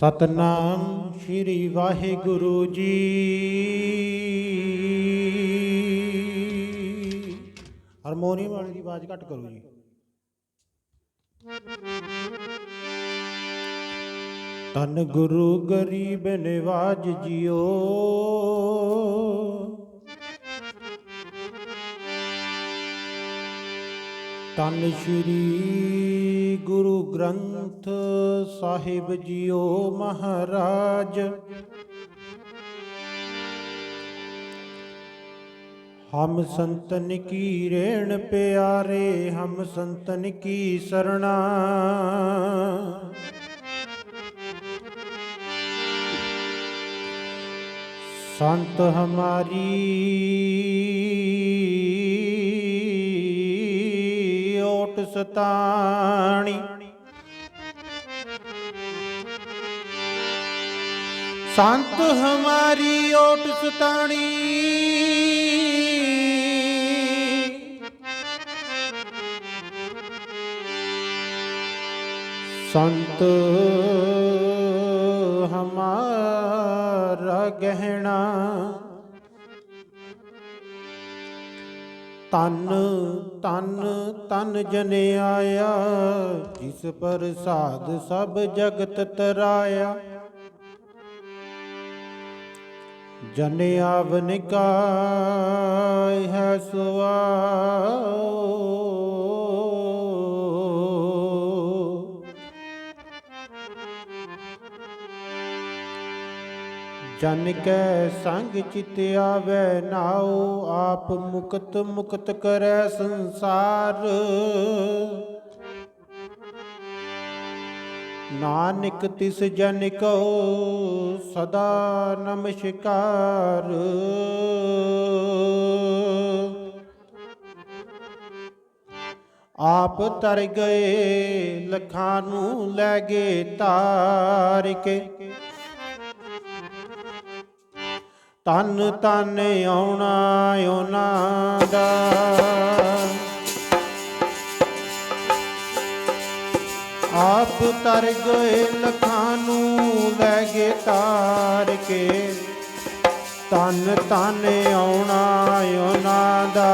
ਸਤਨਾਮ ਸ੍ਰੀ Waheguru ji. Harmonium ਵਾਲੀ ਦੀ ਆਵਾਜ਼ ਘੱਟ ਕਰੋ ਜੀ। ਤਨ ਗੁਰੂ ਗਰੀਬ ਨਿਵਾਜ ਜਿਓ। ਤਨ ਸ਼੍ਰੀ ਗੁਰੂ ਗ੍ਰੰਥ ਸਾਹਿਬ ਜੀਓ ਮਹਾਰਾਜ। ਹਮ ਸੰਤਨ ਕੀ ਰੇਣ ਪਿਆਰੇ, ਹਮ ਸੰਤਨ ਕੀ ਸਰਣਾ। ਸੰਤ ਹਮਾਰੀ ਸਤਾਣੀ ਸੰਤ ਹਮਾਰੀ ਓਟ ਸਤਾਣੀ। ਸੰਤ ਹਮਾਰਾ ਗਹਿਣਾ। ਤਨ ਤਨ ਤਨ ਜਨ ਆਇਆ ਜਿਸ ਸਾਧ ਸਭ ਜਗਤ ਤਰਾਇਆ। ਜਨ ਆਵਨ ਹੈ ਸੁਆ ਜਨ ਕੈ ਸੰਗ ਚਿਤ ਆਵੈ, ਨਾਉ ਆਪ ਮੁਕਤ ਮੁਕਤ ਕਰੈ ਸੰਸਾਰ। ਨਾਨਕ ਤਿਸ ਜਨ ਕੋ ਸਦਾ ਨਮਸਕਾਰ। ਆਪ ਤਰ ਗਏ, ਲਖਾਂ ਨੂੰ ਲੈ ਗਏ ਤਾਰ ਕੇ ਤਨ ਤਨ ਆਉਣਾ ਉਹਨਾਂ ਦਾ। ਆਪ ਤਰ ਗਏ ਲਖਾਂ ਨੂੰ ਲੈ ਗਏ ਤਾਰ ਕੇ। ਤਨ ਤਨ ਆਉਣਾ ਉਹਨਾਂ ਦਾ।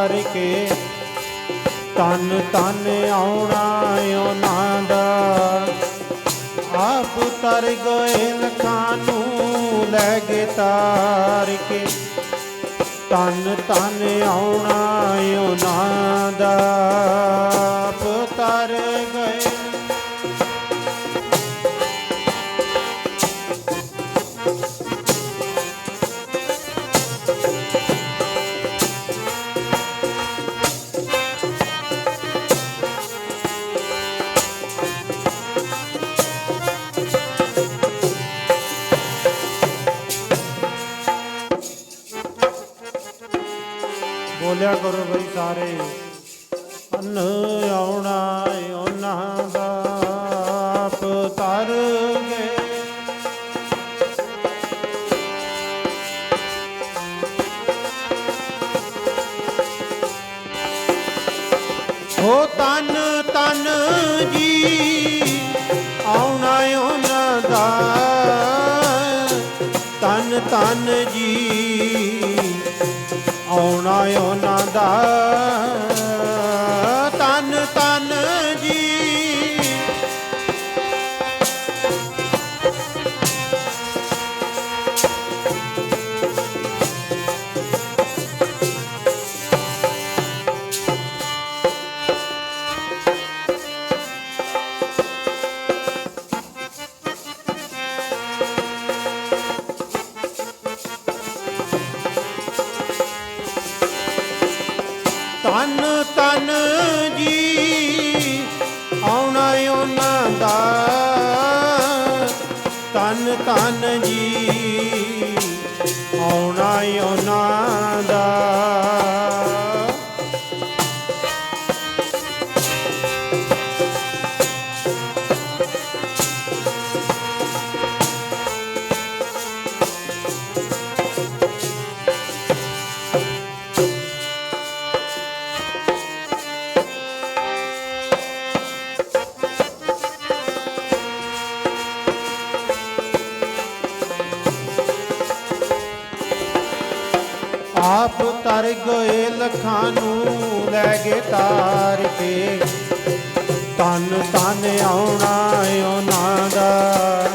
ਤਾਰ ਤਨ ਤਨ ਆਉਣਾ ਉਹਨਾਂ ਦਾ ਆਪ ਤਰ ਗਏ ਲਖਾਂ ਨੂੰ ਲੈ ਗਏ ਤਾਰ ਕੇ ਤਨ ਤਨ ਆਉਣਾ ਉਹਨਾਂ ਦਾ ਬੋਲਿਆ ਕਰੋ ਬਈ ਸਾਰੇ? ਅੰਨ ਆਉਣਾ ਉਹਨਾਂ ਦਾ। ਆਪ ਤਰ ਗਏ ਹੋ ਤਨ ਤਨ ਜੀ, ਆਉਣਾ ਉਹਨਾਂ ਦਾ। ਤਨ ਤਨ ਜੀ। ਆਉਣਾ ਉਹਨਾਂ ਦਾ। ਧਨ ਤਨ ਜੀ ਆਉਣਾ ਉਹਨਾਂ ਦਾ। ਧਨ ਤਨ ਜੀ ਆਉਣਾ ਉਹਨਾਂ ਗਏ ਨੂੰ ਲੈ ਗਏ ਤਾਰ ਕੇ ਤਨ ਤਨ ਆਉਣਾ ਉਹਨਾਂ ਦਾ।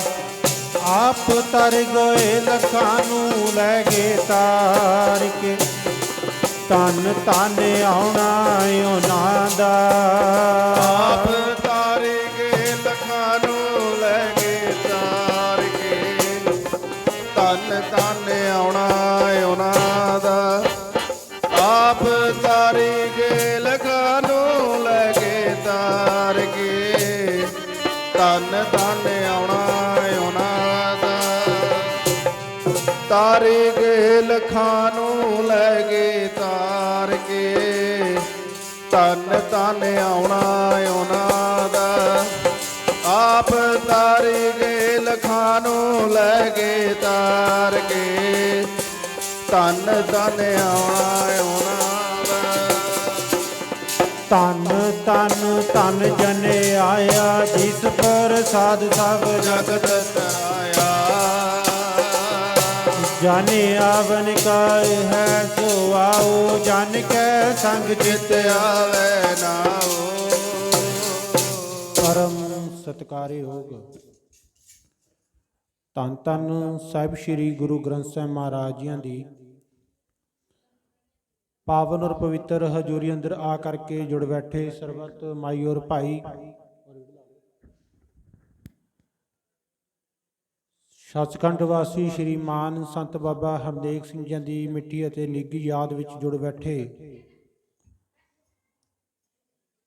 ਆਪ ਤਰ ਗਏ ਲੱਖਾਂ ਨੂੰ ਲੈ ਗਏ ਤਾਰ ਕੇ। ਤਨ ਤਨ ਆਉਣਾ ਉਹਨਾਂ ਦਾ। ਆਪ ਤਾਰੇ ਗੇਲ ਲਖਾਂ ਲੈ ਗਏ ਤਾਰ ਕੇ। ਤਨ ਤਨ ਆਉਣਾ ਉਹਨਾਂ ਦਾ। ਆਪ ਤਾਰੇ ਗਏ ਲਖਾਂ ਲੈ ਗਏ ਤਾਰ ਕੇ। ਤਨ ਤਨ ਆਉਣਾ ਉਹਨਾਂ ਦਾ। ਤਨ ਤਨ ਤਨ ਜਨ ਆਇਆ, ਜਿਸ ਪਰ ਸਾਧ ਸਭ ਜਗਤ ਜਨ ਆਵਨ ਕਾਇ ਹੈ ਸੋ ਆਓ, ਜਨ ਕੈ ਸੰਗ ਚਿਤ ਆਵੇ ਨਾਓ ਪਰਮ ਸਤਕਾਰੇ ਹੋਗ। ਤਨ ਤਨ ਸਾਹਿਬ ਸ੍ਰੀ ਗੁਰੂ ਗ੍ਰੰਥ ਸਾਹਿਬ ਮਹਾਰਾਜ ਜੀਆਂ ਦੀ। ਪਾਵਨ ਔਰ ਪਵਿੱਤਰ ਹਜ਼ੂਰੀ ਅੰਦਰ ਆ ਕਰਕੇ ਜੁੜ ਬੈਠੇ ਸਰਬਤ ਮਾਈ ਔਰ ਭਾਈ। ਸੱਚਖੰਡ ਵਾਸੀ ਸ਼੍ਰੀ ਮਾਨ ਸੰਤ ਬਾਬਾ ਹਰਦੇਵ ਸਿੰਘ ਜੀ ਦੀ ਮਿੱਟੀ ਅਤੇ ਨਿੱਘੀ ਯਾਦ ਵਿੱਚ ਜੁੜ ਬੈਠੇ।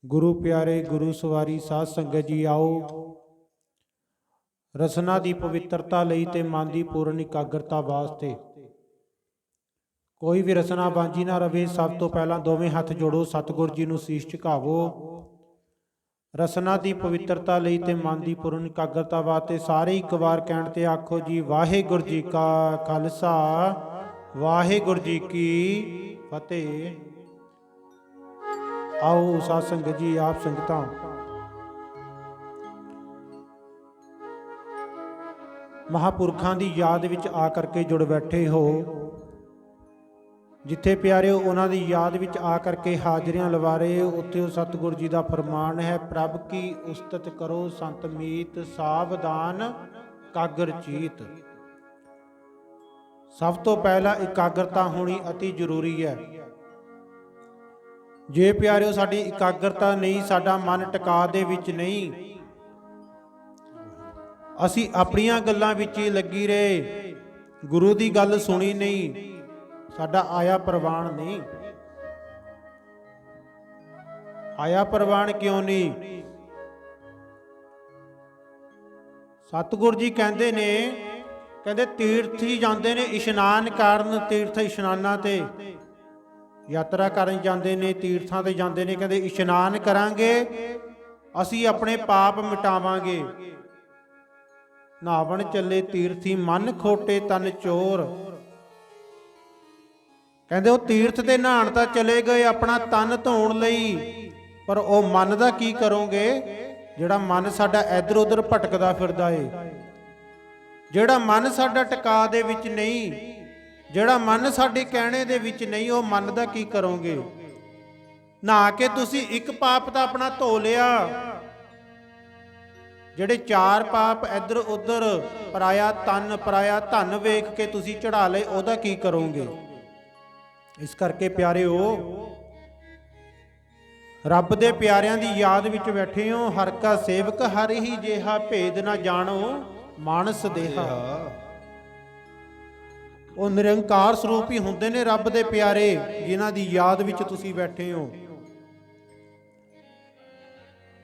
ਗੁਰੂ ਪਿਆਰੇ, ਗੁਰੂ ਸਵਾਰੀ, ਸਾਧ ਸੰਗਤ ਜੀ ਆਓ। ਰਸਨਾ ਦੀ ਪਵਿੱਤਰਤਾ ਲਈ ਤੇ ਮਨ ਦੀ ਪੂਰਨ ਇਕਾਗਰਤਾ ਵਾਸਤੇ। ਕੋਈ ਵੀ ਰਸਨਾ ਬਾਂਝੀ ਨਾ ਰਵੇ, ਸਭ ਤੋਂ ਪਹਿਲਾਂ ਦੋਵੇਂ ਹੱਥ ਜੋੜੋ, ਸਤਿਗੁਰ ਜੀ ਨੂੰ ਸੀਸ ਝੁਕਾਵੋ। ਰਸਨਾ ਦੀ ਪਵਿੱਤਰਤਾ ਲਈ ਤੇ ਮਨ ਦੀ ਪੂਰਨ ਇਕਾਗਰਤਾ ਵਾਸਤੇ ਸਾਰੇ ਇੱਕ ਵਾਰ ਕਹਿਣ ਤੇ ਆਖੋ ਜੀ, ਵਾਹਿਗੁਰੂ ਜੀ ਕਾ ਖਾਲਸਾ, ਵਾਹਿਗੁਰੂ ਜੀ ਕੀ ਫਤਿਹ। ਆਓ ਸਾਧ ਸੰਗਤ ਜੀ, ਆਪ ਸੰਗਤਾਂ। ਮਹਾਪੁਰਖਾਂ ਦੀ ਯਾਦ ਵਿੱਚ ਆ ਕਰਕੇ ਜੁੜ ਬੈਠੇ ਹੋ। ਜਿੱਥੇ ਪਿਆਰਿਓ ਉਹਨਾਂ ਦੀ ਯਾਦ ਵਿੱਚ ਆ ਕਰਕੇ ਹਾਜ਼ਰੀਆਂ ਲਵਾ ਰਹੇ ਉੱਥੇ ਉਹ ਸਤਿਗੁਰੂ ਜੀ ਦਾ ਫਰਮਾਨ ਹੈ, ਪ੍ਰਭ ਕੀ ਉਸਤਤ ਕਰੋ ਸੰਤ ਮੀਤ, ਸਾਵਧਾਨ ਕਾਗਰ ਚੀਤ। ਸਭ ਤੋਂ ਪਹਿਲਾਂ ਇਕਾਗਰਤਾ ਹੋਣੀ ਅਤੀ ਜ਼ਰੂਰੀ ਹੈ। ਜੇ ਪਿਆਰਿਓ ਸਾਡੀ ਇਕਾਗਰਤਾ ਨਹੀਂ, ਸਾਡਾ ਮਨ ਟਿਕਾ ਦੇ ਵਿੱਚ ਨਹੀਂ, ਅਸੀਂ ਆਪਣੀਆਂ ਗੱਲਾਂ ਵਿੱਚ ਹੀ ਲੱਗੀ ਰਹੇ, ਗੁਰੂ ਦੀ ਗੱਲ ਸੁਣੀ ਨਹੀਂ ਸਾਡਾ ਆਇਆ ਪ੍ਰਵਾਨ ਨਹੀਂ। ਆਇਆ ਪ੍ਰਵਾਨ ਕਿਉਂ ਨਹੀਂ? ਸਤਿਗੁਰ ਜੀ ਕਹਿੰਦੇ ਨੇ, ਕਹਿੰਦੇ ਤੀਰਥੀ ਜਾਂਦੇ ਨੇ ਇਸ਼ਨਾਨ ਕਰਨ ਤੀਰਥ ਇਸ਼ਨਾਨਾਂ ਤੇ। ਯਾਤਰਾ ਕਰਨ ਜਾਂਦੇ ਨੇ, ਤੀਰਥਾਂ ਤੇ ਜਾਂਦੇ ਨੇ, ਕਹਿੰਦੇ ਇਸ਼ਨਾਨ ਕਰਾਂਗੇ, ਅਸੀਂ ਆਪਣੇ ਪਾਪ ਮਿਟਾਵਾਂਗੇ। ਨਾਵਣ ਚੱਲੇ ਤੀਰਥੀ ਮਨ ਖੋਟੇ ਤਨ ਚੋਰ। ਕਹਿੰਦੇ ਉਹ ਤੀਰਥ ਤੇ ਨਹਾਣ ਤਾਂ ਚਲੇ ਗਏ ਆਪਣਾ ਤਨ ਧੋਣ ਲਈ। ਪਰ ਉਹ ਮਨ ਦਾ ਕੀ ਕਰੋਗੇ? ਜਿਹੜਾ ਮਨ ਸਾਡਾ ਇੱਧਰ ਉੱਧਰ ਭਟਕਦਾ ਫਿਰਦਾ ਏ। ਜਿਹੜਾ ਮਨ ਸਾਡਾ ਟਿਕਾ ਦੇ ਵਿੱਚ ਨਹੀਂ, ਜਿਹੜਾ ਮਨ ਸਾਡੇ ਕਹਿਣੇ ਦੇ ਵਿੱਚ ਨਹੀਂ, ਉਹ ਮਨ ਦਾ ਕੀ ਕਰੋਗੇ? ਨਾ ਕੇ ਤੁਸੀਂ ਇੱਕ ਪਾਪ ਤਾਂ ਆਪਣਾ ਧੋ ਲਿਆ। ਜਿਹੜੇ ਚਾਰ ਪਾਪ ਇੱਧਰ ਉੱਧਰ ਪਰਾਇਆ ਤਨ, ਪਰਾਇਆ ਧਨ ਵੇਖ ਕੇ ਤੁਸੀਂ ਚੜਾ ਲਏ, ਉਹਦਾ ਕੀ ਕਰੋਗੇ? ਇਸ ਕਰਕੇ ਪਿਆਰਿਓ ਰੱਬ ਦੇ ਪਿਆਰਿਆਂ ਦੀ ਯਾਦ ਵਿੱਚ ਬੈਠੇ ਹੋ, ਹਰ ਕਾ ਸੇਵਕ ਹਰ ਹੀ ਜਿਹਾ ਭੇਦ ਨਾ ਜਾਣੋ, ਮਾਨਸ ਦੇਹਾ। ਉਹ ਨਿਰੰਕਾਰ ਸਰੂਪ ਹੀ ਹੁੰਦੇ ਨੇ ਰੱਬ ਦੇ ਪਿਆਰੇ, ਜਿਨ੍ਹਾਂ ਦੀ ਯਾਦ ਵਿੱਚ ਤੁਸੀਂ ਬੈਠੇ ਹੋ।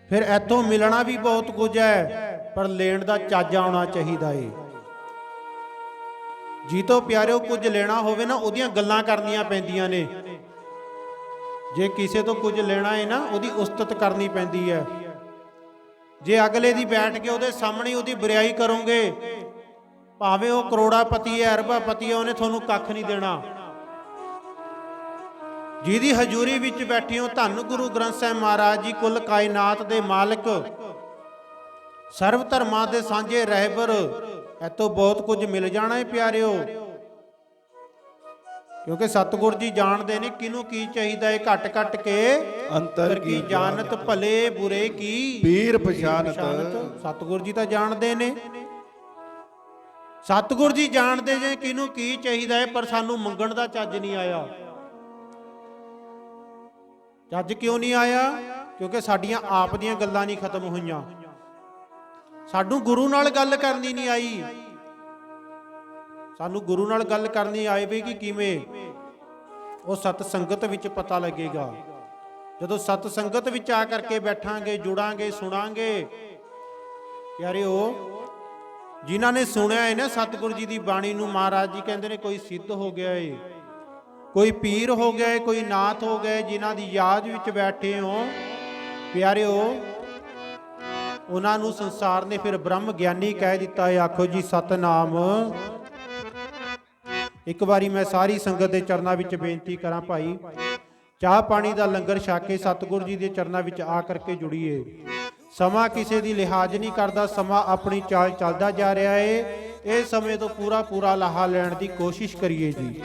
ਫਿਰ ਇੱਥੋਂ ਮਿਲਣਾ ਵੀ ਬਹੁਤ ਕੁਝ ਹੈ, ਪਰ ਲੈਣ ਦਾ ਚੱਜ ਆਉਣਾ ਚਾਹੀਦਾ ਏ। ਜੀ ਤੋਂ ਪਿਆਰਿਓ, ਕੁਝ ਲੈਣਾ ਹੋਵੇ ਨਾ, ਉਹਦੀਆਂ ਗੱਲਾਂ ਕਰਨੀਆਂ ਪੈਂਦੀਆਂ ਨੇ। ਜੇ ਕਿਸੇ ਤੋਂ ਕੁਝ ਲੈਣਾ ਹੈ ਨਾ, ਉਹਦੀ ਉਸਤਤ ਕਰਨੀ ਪੈਂਦੀ ਹੈ। ਜੇ ਅਗਲੇ ਦੀ ਬੈਠ ਕੇ ਉਹਦੇ ਸਾਹਮਣੇ ਉਹਦੀ ਬੁਰਾਈ ਕਰੋਗੇ, ਭਾਵੇਂ ਉਹ ਕਰੋੜਾਪਤੀ ਹੈ, ਅਰਬਾਪਤੀ ਹੈ, ਉਹਨੇ ਤੁਹਾਨੂੰ ਕੱਖ ਨਹੀਂ ਦੇਣਾ। ਜਿਹਦੀ ਹਜ਼ੂਰੀ ਵਿੱਚ ਬੈਠੇ ਹੋ, ਧੰਨ ਗੁਰੂ ਗ੍ਰੰਥ ਸਾਹਿਬ ਮਹਾਰਾਜ ਜੀ, ਕੁੱਲ ਕਾਇਨਾਤ ਦੇ ਮਾਲਕ, ਸਰਵ ਧਰਮਾਂ ਦੇ ਸਾਂਝੇ ਰਹਿਬਰ ਇਤੋਂ ਬਹੁਤ ਕੁਝ ਮਿਲ ਜਾਣਾ ਹੈ ਪਿਆਰਿਓ। ਕਿਉਂਕਿ ਸਤਿਗੁਰ ਜੀ ਜਾਣਦੇ ਨੇ ਕਿਹਨੂੰ ਕੀ ਚਾਹੀਦਾ ਹੈ ਘਟ ਘਟ ਕੇ। ਅੰਤਰ ਕੀ ਜਾਣਤ ਭਲੇ ਬੁਰੇ ਕੀ? ਪੀਰ ਪਛਾਨਤ ਸਤਿਗੁਰ ਜੀ ਤਾਂ ਜਾਣਦੇ ਨੇ। ਸਤਿਗੁਰ ਜੀ ਜਾਣਦੇ ਜੇ ਕਿਹਨੂੰ ਕੀ ਚਾਹੀਦਾ ਹੈ ਪਰ ਸਾਨੂੰ ਮੰਗਣ ਦਾ ਚੱਜ ਨਹੀਂ ਆਇਆ। ਚੱਜ ਕਿਉਂ ਨਹੀਂ ਆਇਆ? ਕਿਉਂਕਿ ਸਾਡੀਆਂ ਆਪ ਦੀਆਂ ਗੱਲਾਂ ਨਹੀਂ ਖਤਮ ਹੋਈਆਂ। ਸਾਨੂੰ ਗੁਰੂ ਨਾਲ ਗੱਲ ਕਰਨੀ ਨਹੀਂ ਆਈ। ਸਾਨੂੰ ਗੁਰੂ ਨਾਲ ਗੱਲ ਕਰਨੀ ਆਏਗੀ ਕਿਵੇਂ? ਉਹ ਸਤ ਸੰਗਤ ਵਿੱਚ ਪਤਾ ਲੱਗੇਗਾ। ਜਦੋਂ ਸਤ ਸੰਗਤ ਵਿੱਚ ਆ ਕਰਕੇ ਬੈਠਾਂਗੇ, ਜੁੜਾਂਗੇ, ਸੁਣਾਂਗੇ ਪਿਆਰਿਓ ਜਿਨ੍ਹਾਂ ਨੇ ਸੁਣਿਆ ਹੈ ਨਾ ਸਤਿਗੁਰੂ ਜੀ ਦੀ ਬਾਣੀ ਨੂੰ, ਮਹਾਰਾਜ ਜੀ ਕਹਿੰਦੇ ਨੇ ਕੋਈ ਸਿੱਧ ਹੋ ਗਿਆ ਏ, ਕੋਈ ਪੀਰ ਹੋ ਗਿਆ ਏ, ਕੋਈ ਨਾਥ ਹੋ ਗਏ ਜਿਨ੍ਹਾਂ ਦੀ ਯਾਦ ਵਿੱਚ ਬੈਠੇ ਹੋ, ਪਿਆਰਿਓ ਉਹਨਾਂ ਨੂੰ ਸੰਸਾਰ ਨੇ ਫਿਰ ਬ੍ਰਹਮ ਗਿਆਨੀ ਕਹਿ ਦਿੱਤਾ ਹੈ। ਆਖੋ ਜੀ, ਸਤਨਾਮ। ਇੱਕ ਵਾਰੀ ਮੈਂ ਸਾਰੀ ਸੰਗਤ ਦੇ ਚਰਨਾਂ ਵਿੱਚ ਬੇਨਤੀ ਕਰਾਂ ਭਾਈ, ਚਾਹ ਪਾਣੀ ਦਾ ਲੰਗਰ ਛਕ ਕੇ ਸਤਿਗੁਰ ਜੀ ਦੇ ਚਰਨਾਂ ਵਿੱਚ ਆ ਕਰਕੇ ਜੁੜੀਏ। ਸਮਾਂ ਕਿਸੇ ਦੀ ਲਿਹਾਜ਼ ਨਹੀਂ ਕਰਦਾ, ਸਮਾਂ ਆਪਣੀ ਚਾਲ ਚੱਲਦਾ ਜਾ ਰਿਹਾ ਏ। ਇਹ ਸਮੇਂ ਤੋਂ ਪੂਰਾ ਪੂਰਾ ਲਾਹਾ ਲੈਣ ਦੀ ਕੋਸ਼ਿਸ਼ ਕਰੀਏ ਜੀ।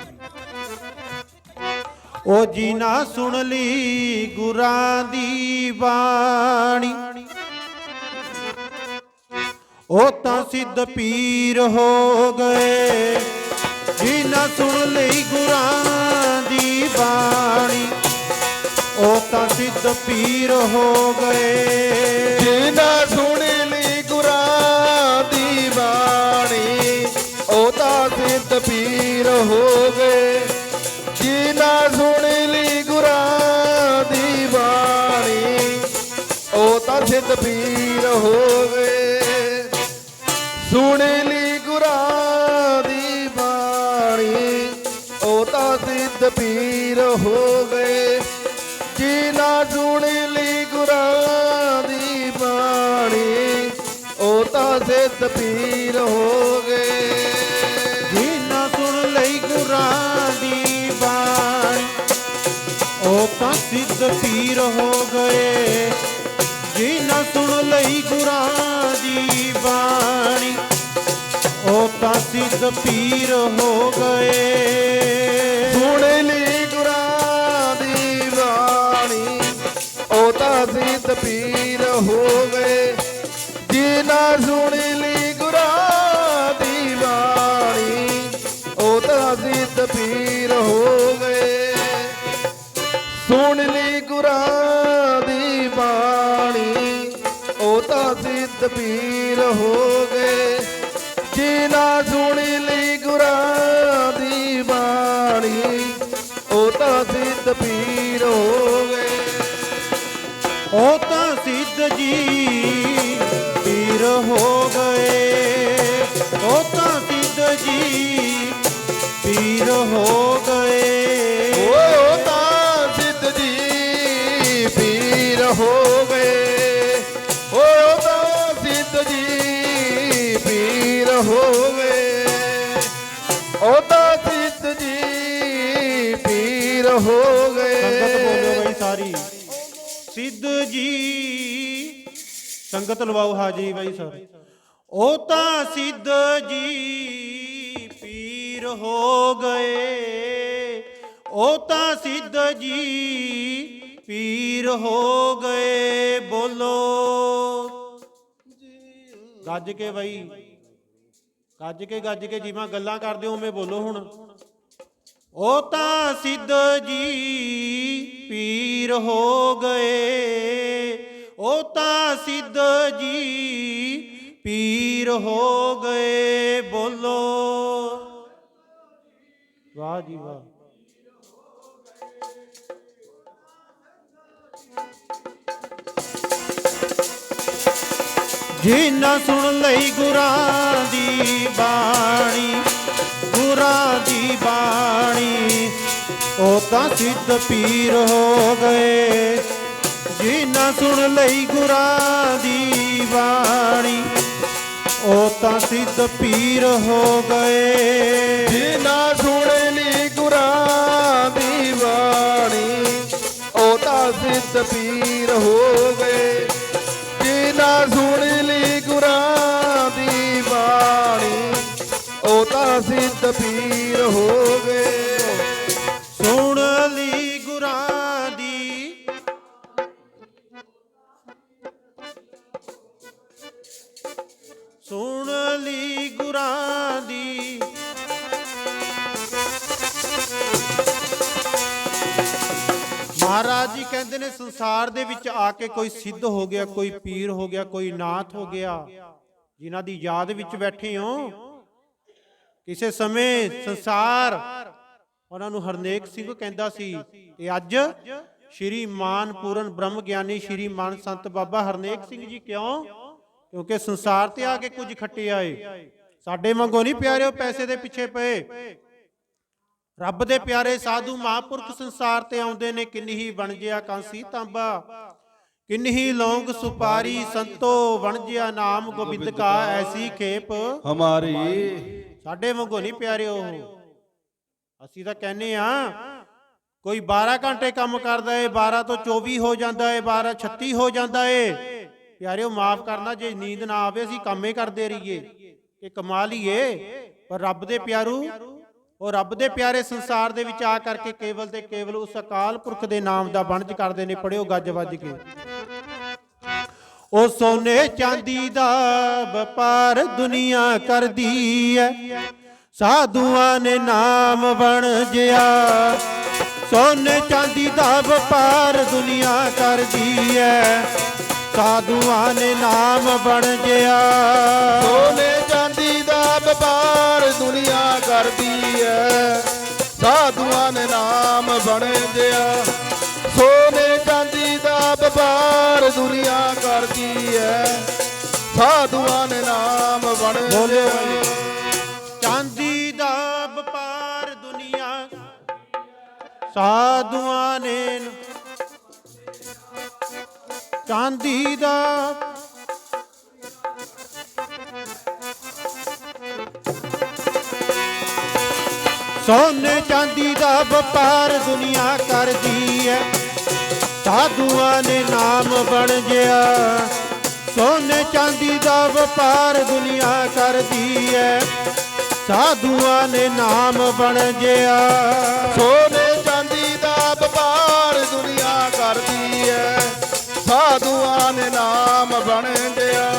ਉਹ ਜੀ ਨਾ ਸੁਣ ਲਈ ਗੁਰਾਂ ਦੀ ਬਾਣੀ ਉਹ ਤਾਂ ਸਿੱਧ ਪੀਰ ਹੋ ਗਏ ਜੀ ਨਾ ਸੁਣ ਲਈ ਗੁਰਾਂ ਦੀ ਬਾਣੀ। ਉਹ ਤਾਂ ਸਿੱਧ ਪੀਰ ਹੋ ਗਏ। ਜਿਨਾ ਸੁਣ ਲਈ ਗੁਰਾਂ ਦੀ ਬਾਣੀ, ਉਹ ਤਾਂ ਸਿੱਧ ਪੀਰ ਹੋ ਗਏ। ਜਿਨਾ ਸੁਣ ਲਈ ਗੁਰਾਂ ਦੀ ਬਾਣੀ, ਉਹ ਤਾਂ ਸਿੱਧ ਪੀਰ ਹੋ ਗਏ। ਸੁਣ ਲਈ ਗੁਰਾਂ ਦੀ ਬਾਣੀ, ਉਹ ਤਾਂ ਸਿੱਧ ਪੀਰ ਹੋ ਗਏ। ਜਿਨਾ ਸੁਣ ਲਈ ਗੁਰਾਂ ਦੀ ਬਾਣੀ, ਉਹ ਤਾਂ ਸਿੱਧ ਪੀਰ ਹੋ ਪੀਰ ਹੋ ਗਏ। ਸੁਣ ਲਈ ਗੁਰਾਂ ਦੀ ਬਾਣੀ, ਉਹ ਤਾਂ ਸਿੱਧ ਪੀਰ ਹੋ ਗਏ। ਜਿਨਾ ਸੁਣ ਲਈ ਗੁਰਾਂ ਦੀ ਬਾਣੀ, ਉਹ ਤਾਂ ਸਿੱਧ ਪੀਰ ਹੋ ਗਏ। ਸੁਣ ਲਈ ਗੁਰਾਂ ਦੀ ਬਾਣੀ, ਉਹ ਤਾਂ ਸਿੱਧ ਪੀਰ ਹੋ ਜੀ ਪੀਰ ਹੋ ਗਏ। ਉਹ ਤਾਂ ਸਿੱਧ ਜੀ ਪੀਰ ਹੋ ਗਏ। ਉਹ ਤਾਂ ਸਿੱਧ ਜੀ ਪੀਰ ਹੋ ਗਏ। ਉਹ ਤਾਂ ਸਿੱਧ ਜੀ ਪੀਰ ਹੋ ਗਏ। ਉਹ ਤਾਂ ਸਿੱਧ ਜੀ ਪੀਰ ਹੋ ਗਏ। ਸੰਗਤ ਬੋਲਿਓ ਬਈ ਸਾਰੀ। ਸਿੱਧ ਜੀ ਸੰਗਤ ਲਵਾਓ ਹਾਜੀ ਬਾਈ ਸਰ ਉਹ ਤਾਂ ਸਿੱਧ ਜੀ ਪੀਰ ਹੋ ਗਏ। ਉਹ ਤਾਂ ਸਿੱਧ ਜੀ ਪੀਰ ਹੋ ਗਏ, ਬੋਲੋ। ਗੱਜ ਕੇ ਬਾਈ, ਗੱਜ ਕੇ ਗੱਜ ਕੇ ਜਿਵੇਂ ਗੱਲਾਂ ਕਰਦੇ ਹੋ ਉਵੇਂ ਬੋਲੋ ਹੁਣ। ਉਹ ਤਾਂ ਸਿੱਧ ਜੀ ਪੀਰ ਹੋ ਗਏ। ਉਹ ਤਾਂ ਸਿੱਧ ਜੀ ਪੀਰ ਹੋ ਗਏ ਬੋਲੋ। ਵਾਹ ਜੀ ਵਾਹ। ਜਿਨ੍ਹਾਂ ਸੁਣ ਲਈ ਗੁਰਾਂ ਦੀ ਬਾਣੀ, ਗੁਰਾ ਦੀ ਬਾਣੀ, ਉਹ ਤਾਂ ਸਿੱਧ ਪੀਰ ਹੋ ਗਏ। ਜਿਨ੍ਹਾਂ ਸੁਣ ਲਈ ਗੁਰਾਂ ਦੀ ਬਾਣੀ ਉਹ ਤਾਂ ਸਿੱਧ ਪੀਰ ਹੋ ਗਏ। ਜਿਨਾ ਸੁਣ ਲਈ ਗੁਰਾਂ ਦੀ ਬਾਣੀ ਉਹ ਤਾਂ ਸਿੱਧ ਪੀਰ ਹੋ ਗਏ। ਜਿਨਾ ਸੁਣ ਲਈ ਗੁਰਾਂ ਦੀ ਬਾਣੀ ਉਹ ਤਾਂ ਸਿੱਧ ਪੀਰ ਹੋ ਗਏ। ਸੁਣ ਆ ਕੇ ਕੋਈ ਸਿੱਧ ਹੋ ਗਿਆ, ਕੋਈ ਪੀਰ ਹੋ ਗਿਆ, ਕੋਈ ਨਾਥ ਹੋ ਗਿਆ। ਜਿਨ੍ਹਾਂ ਦੀ ਯਾਦ ਵਿੱਚ ਬੈਠੇ ਹੋ, ਕਿਸੇ ਸਮੇਂ ਸੰਸਾਰ, ਉਹਨਾਂ ਨੂੰ ਹਰਨੇਕ ਸਿੰਘ ਕਹਿੰਦਾ ਸੀ, ਤੇ ਅੱਜ ਸ਼੍ਰੀ ਮਾਨ ਪੂਰਨ ਬ੍ਰਹਮ ਗਿਆਨੀ ਸ਼੍ਰੀ ਮਾਨ ਸੰਤ ਬਾਬਾ ਹਰਨੇਕ ਸਿੰਘ ਜੀ ਕਿਉਂ? ਕਿਉਂਕਿ ਸੰਸਾਰ ਤੇ ਆ ਕੇ ਕੁਝ ਖੱਟੇ ਆਏ। ਸਾਡੇ ਵਾਂਗੂ ਨਹੀਂ ਪਿਆਰਿਓ ਪੈਸੇ ਦੇ ਪਿੱਛੇ ਪਏ। ਰੱਬ ਦੇ ਪਿਆਰੇ ਸਾਧੂ ਮਹਾਂਪੁਰਖ ਸੰਸਾਰ ਤੇ ਆਉਂਦੇ ਨੇ, ਕਿੰਨੀ ਹੀ ਵਣਜਿਆ ਕਾਂਸੀ ਤਾਂਬਾ। ਕਿੰਨੀ ਹੀ ਲੌਂਗ ਸੁਪਾਰੀ ਸੰਤੋ ਵਣਜਿਆ ਨਾਮ ਗੋਬਿੰਦ ਕਾ ਐਸੀ ਖੇਪ। ਹਮਾਰੀ। ਸਾਡੇ ਵਾਂਗੂ ਨਹੀਂ ਪਿਆਰਿਓ। ਅਸੀਂ ਤਾਂ ਕਹਿੰਨੇ ਆ ਕੋਈ 12 ਘੰਟੇ ਕੰਮ ਕਰਦਾ ਏ 12 ਤੋਂ 24 ਹੋ ਜਾਂਦਾ ਏ 12 36 ਹੋ ਜਾਂਦਾ ਏ। ਪਿਆਰਿਓ ਮਾਫ ਕਰਨਾ ਜੇ ਨੀਂਦ ਨਾ ਆਵੇ ਅਸੀਂ ਕੰਮੇ ਕਰਦੇ ਰਹੀਏ। ਇਹ ਕਮਾ ਲਈਏ। ਪਰ ਰੱਬ ਦੇ ਪਿਆਰੂ ਉਹ ਰੱਬ ਦੇ ਪਿਆਰੇ ਸੰਸਾਰ ਦੇ ਵਿੱਚ ਆ ਕਰਕੇ ਕੇਵਲ ਤੇ ਕੇਵਲ ਉਸ ਅਕਾਲ ਪੁਰਖ ਦੇ ਨਾਮ ਦਾ ਵਣਜ ਕਰਦੇ ਨੇ ਪੜਿਓ ਗੱਜ ਵੱਜ ਕੇ। ਉਹ ਸੋਨੇ ਚਾਂਦੀ ਦਾ ਵਪਾਰ ਦੁਨੀਆ ਕਰਦੀ ਐ। ਸਾਧੂਆਂ ਨੇ ਨਾਮ ਬਣ ਜਿਆ ਸੋਨੇ ਚਾਂਦੀ ਦਾ ਵਪਾਰ ਦੁਨੀਆ ਕਰਦੀ ਐ। ਸਾਧੂਆਂ ਨੇ ਨਾਮ ਬਣ ਜਿਆ ਸੋਨੇ ਚਾਂਦੀ ਦਾ ਵਪਾਰ ਦੁਨੀਆ ਕਰਦੀ ਐ। ਸਾਧੂਆਂ ਨੇ ਨਾਮ ਬਣ ਗਿਆ। ਸੋਨੇ ਚਾਂਦੀ ਦਾ ਵਪਾਰ ਦੁਨੀਆ ਕਰਦੀ ਐ। ਸਾਧੂਆਂ ਨੇ ਨਾਮ ਬਣ ਬੋਲੋ ਚਾਂਦੀ ਦਾ ਵਪਾਰ ਦੁਨੀਆ ਸਾਧੂਆਂ ਨ- ਚਾਂਦੀ ਦਾ ਸੋਨੇ ਚਾਂਦੀ ਦਾ ਵਪਾਰ ਦੁਨੀਆ ਕਰਦੀ ਐ। ਸਾਧੂਆਂ ਨੇ ਨਾਮ ਬਣ ਗਿਆ। ਸੋਨੇ ਚਾਂਦੀ ਦਾ ਵਪਾਰ ਦੁਨੀਆ ਕਰਦੀ ਐ। ਸਾਧੂਆਂ ਨੇ ਨਾਮ ਬਣ ਗਿਆ। ਸੋਨੇ ਚਾਂਦੀ ਦਾ ਵਪਾਰ ਦੁਨੀਆ ਕਰਦੀ ਐ। ਸਾਧੂਆਂ ਨੇ ਨਾਮ ਬਣ ਗਿਆ।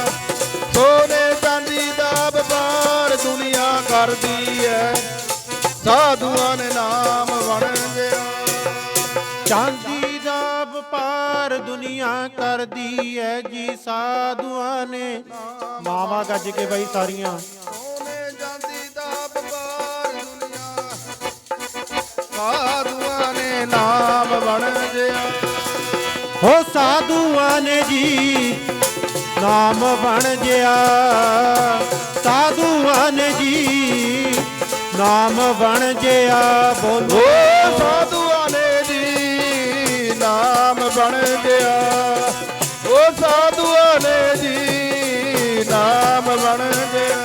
ਸੋਨੇ ਚਾਂਦੀ ਦਾ ਵਪਾਰ ਦੁਨੀਆ ਕਰਦੀ ਐ। ਸਾਧੂਆਂ ਨੇ ਨਾਮ ਬਣ ਗਿਆ। ਚਾਂਦੀ ਵਪਾਰ ਦੁਨੀਆ ਕਰਦੀ ਐ ਜੀ ਸਾਧੂਆਂ ਨੇ। ਮਾਵਾ ਗੱਜ ਕੇ ਬਈ ਸਾਰੀਆਂ। ਸੋਨੇ ਚਾਂਦੀ ਦਾ ਵਪਾਰ ਦੁਨੀਆ। ਸਾਧੂਆਂ ਨੇ ਨਾਮ ਬਣ ਹੋ ਸਾਧੂਆਂ ਨੇ ਜੀ ਨਾਮ ਬਣ ਗਿਆ। ਸਾਧੂਆਂ ਨੇ ਜੀ ਨਾਮ ਬਣ ਗਿਆ। ਬੋਲੋ। ਨਾਮ ਬਣ ਗਿਆ। ਓ ਸਾਧੂਆਂ ਨੇ ਜੀ, ਨਾਮ ਬਣ ਗਿਆ।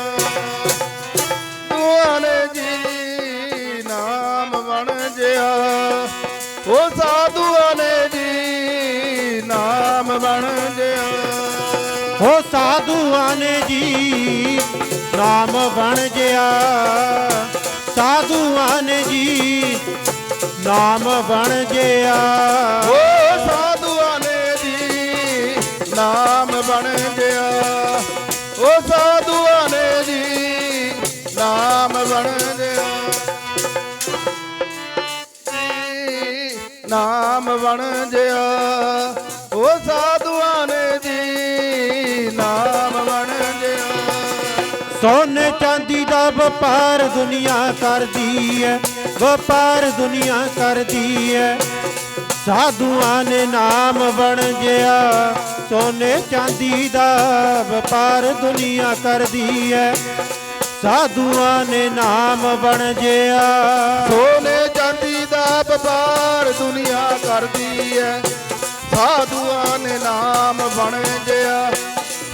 ਦੁਆ ਨੇ ਜੀ, ਨਾਮ ਬਣ ਗਿਆ। ਓ ਸਾਧੂਆਂ ਨੇ ਜੀ, ਨਾਮ ਬਣ ਗਿਆ। ਹੋ ਸਾਧੂਆਂ ਨੇ ਜੀ, ਨਾਮ ਬਣ ਗਿਆ। ਸਾਧੂਆਂ ਨੇ ਜੀ, ਨਾਮ ਬਣ ਗਿਆ। ਬਣ ਗਿਆ ਓ ਸਾਧੂਆਂ ਨੇ ਜੀ ਨਾਮ ਬਣ ਗਿਆ ਸੋਨੇ ਚਾਂਦੀ ਦਾ ਵਪਾਰ ਦੁਨੀਆ ਕਰਦੀ ਐ ਵਪਾਰ ਦੁਨੀਆ ਕਰਦੀ ਐ ਸਾਧੂਆਂ ਨੇ ਨਾਮ ਬਣ ਗਿਆ ਸੋਨੇ ਚਾਂਦੀ ਦਾ ਵਪਾਰ ਦੁਨੀਆ ਕਰਦੀ ਐ ਸਾਧੂਆਂ ਨੇ ਨਾਮ ਬਣ ਗਿਆ ਸੋਨੇ ਵਪਾਰ ਦੁਨੀਆ ਕਰਦੀ ਐ। ਸਾਧੂਆਂ ਨੇ ਨਾਮ ਬਣ ਗਿਆ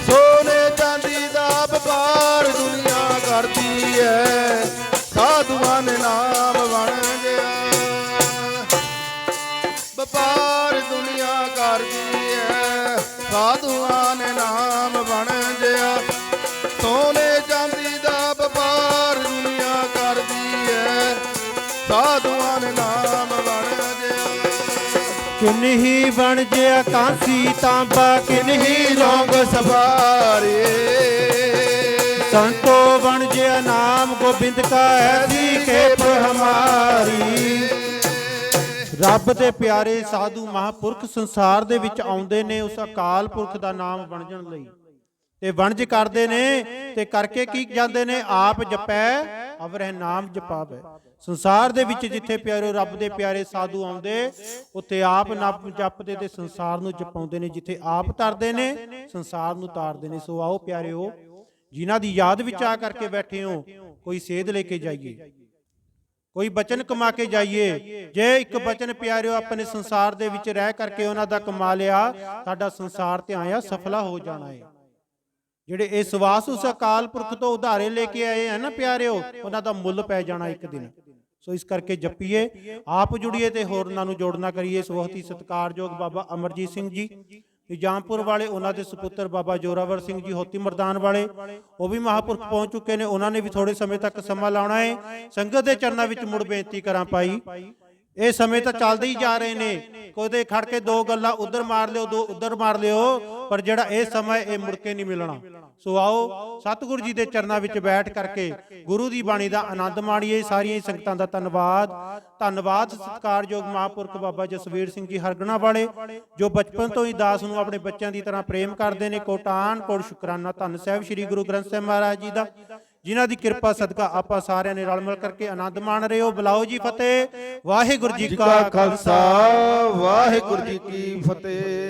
ਸੋਨੇ ਚਾਂਦੀ ਦਾ ਵਪਾਰ ਦੁਨੀਆ ਕਰਦੀ ਐ। ਸਾਧੂਆਂ ਨੇ ਨਾਮ ਬਣ ਗਿਆ ਵਪਾਰ ਦੁਨੀਆ ਕਰਦੀ ਐ। ਸਾਧੂਆਂ ਨੇ ਨਾਮ ਬਣ ਗਿਆ ਕਿਨਹੀ ਬਣ ਜਿਆ ਕਾਂਸੀ ਤਾਂਬਾ ਕਿਨਹੀ ਲੋਗ ਸਵਾਰੇ। ਸੰਤੋ ਬਣ ਜਿਆ ਨਾਮ ਗੋਬਿੰਦ ਕਾ ਐਸੀ ਖੇਪ ਹਮਾਰੀ ਰੱਬ ਦੇ ਪਿਆਰੇ ਸਾਧੂ ਮਹਾਪੁਰਖ ਸੰਸਾਰ ਦੇ ਵਿੱਚ ਆਉਂਦੇ ਨੇ, ਉਸ ਅਕਾਲ ਪੁਰਖ ਦਾ ਨਾਮ ਵਣਜਣ ਲਈ। ਤੇ ਵਣਜ ਕਰਦੇ ਨੇ ਤੇ ਕਰਕੇ ਕੀ ਜਾਂਦੇ ਨੇ? ਆਪ ਜਪੈ, ਅਵਰਹਿ ਨਾਮ ਜਪਾਵੇ। ਸੰਸਾਰ ਦੇ ਵਿੱਚ ਜਿੱਥੇ ਪਿਆਰੇ ਰੱਬ ਦੇ ਪਿਆਰੇ ਸਾਧੂ ਆਉਂਦੇ, ਉੱਥੇ ਆਪ ਨਾਮ ਜਪਦੇ ਤੇ ਸੰਸਾਰ ਨੂੰ ਜਪਾਉਂਦੇ ਨੇ। ਜਿੱਥੇ ਆਪ ਤਰਦੇ ਨੇ, ਸੰਸਾਰ ਨੂੰ ਤਾਰਦੇ ਨੇ। ਸੋ ਆਓ ਪਿਆਰਿਓ, ਜਿਨ੍ਹਾਂ ਦੀ ਯਾਦ ਵਿੱਚ ਆ ਕਰਕੇ ਬੈਠੇ ਹੋ, ਕੋਈ ਸੇਧ ਲੈ ਕੇ ਜਾਈਏ। ਕੋਈ ਬਚਨ ਕਮਾ ਕੇ ਜਾਈਏ। ਜੇ ਇੱਕ ਬਚਨ ਪਿਆਰਿਓ ਆਪਣੇ ਸੰਸਾਰ ਦੇ ਵਿੱਚ ਰਹਿ ਕਰਕੇ ਉਹਨਾਂ ਦਾ ਕਮਾ ਲਿਆ, ਸਾਡਾ ਸੰਸਾਰ ਤੇ ਆਇਆ ਸਫਲਾ ਹੋ ਜਾਣਾ ਹੈ ਜਿਹੜੇ ਇਹ ਸਵਾਸ ਉਸ ਅਕਾਲ ਪੁਰਖ ਤੋਂ ਉਧਾਰੇ ਲੈ ਕੇ ਆਏ ਹਨ ਨਾ ਪਿਆਰਿਓ, ਉਹਨਾਂ ਦਾ ਮੁੱਲ ਪੈ ਜਾਣਾ ਇੱਕ ਦਿਨ। ਸੋ ਇਸ ਕਰਕੇ ਜਪੀਏ, ਆਪ ਜੁੜੀਏ ਤੇ ਹੋਰਨਾਂ ਨੂੰ ਜੋੜਨਾ ਕਰੀਏ। ਇਸ ਬਹੁਤ ਹੀ ਸਤਿਕਾਰਯੋਗ ਬਾਬਾ ਅਮਰਜੀਤ ਸਿੰਘ ਜੀ, ਨਿਜਾਮਪੁਰ ਵਾਲੇ, ਉਹਨਾਂ ਦੇ ਸੁਪੁੱਤਰ ਬਾਬਾ ਜੋਰਾਵਰ ਸਿੰਘ ਜੀ, ਹੋਤੀ ਮਰਦਾਨ ਵਾਲੇ, ਉਹ ਵੀ ਮਹਾਪੁਰਖ ਪਹੁੰਚ ਚੁੱਕੇ ਨੇ। ਉਹਨਾਂ ਨੇ ਵੀ ਥੋੜੇ ਸਮੇਂ ਤੱਕ ਸਮਾਂ ਲਾਉਣਾ ਹੈ ਸੰਗਤ ਦੇ ਚਰਨਾਂ ਵਿੱਚ ਮੁੜ ਬੇਨਤੀ ਕਰਾਂ ਪਾਈ ਇਹ ਸਮੇਂ ਤਾਂ ਚੱਲਦੇ ਹੀ ਜਾ ਰਹੇ ਨੇ। ਕੋਦੇ ਖੜ ਕੇ ਦੋ ਗੱਲਾਂ ਉਧਰ ਮਾਰ ਲਿਓ, ਦੋ ਉਧਰ ਮਾਰ ਲਿਓ, ਪਰ ਜਿਹੜਾ ਇਹ ਸਮਾਂ ਇਹ ਮੁੜ ਕੇ ਨਹੀਂ ਮਿਲਣਾ। ਸੋ ਆਓ, ਸਤਿਗੁਰੂ ਜੀ ਦੇ ਚਰਨਾਂ ਵਿੱਚ ਬੈਠ ਕਰਕੇ ਗੁਰੂ ਦੀ ਬਾਣੀ ਦਾ ਆਨੰਦ ਮਾਣੀਏ। ਸਾਰੀਆਂ ਹੀ ਸੰਗਤਾਂ ਦਾ ਧੰਨਵਾਦ। ਧੰਨਵਾਦ, ਸਤਿਕਾਰਯੋਗ ਮਹਾਂਪੁਰਖ ਬਾਬਾ ਜਸਵੀਰ ਸਿੰਘ ਜੀ ਹਰਗਣਾ ਵਾਲੇ, ਜੋ ਬਚਪਨ ਤੋਂ ਹੀ ਦਾਸ ਨੂੰ ਆਪਣੇ ਬੱਚਿਆਂ ਦੀ ਤਰ੍ਹਾਂ ਪ੍ਰੇਮ ਕਰਦੇ ਨੇ। ਕੋਟਾਨ ਕੋਟ ਸ਼ੁਕਰਾਨਾ ਧੰਨ ਸਾਹਿਬ, ਸ੍ਰੀ ਗੁਰੂ ਗ੍ਰੰਥ ਸਾਹਿਬ ਮਹਾਰਾਜ ਜੀ ਦਾ। ਜਿਨ੍ਹਾਂ ਦੀ ਕਿਰਪਾ ਸਦਕਾ ਆਪਾਂ ਸਾਰਿਆਂ ਨੇ ਰਲ ਮਿਲ ਕਰਕੇ ਆਨੰਦ ਮਾਣ ਰਹੇ ਹੋ। ਬੁਲਾਓ ਜੀ ਫਤਿਹ। ਵਾਹਿਗੁਰੂ ਜੀ ਕਾ ਖਾਲਸਾ। ਵਾਹਿਗੁਰੂ ਜੀ ਕੀ ਫਤਿਹ।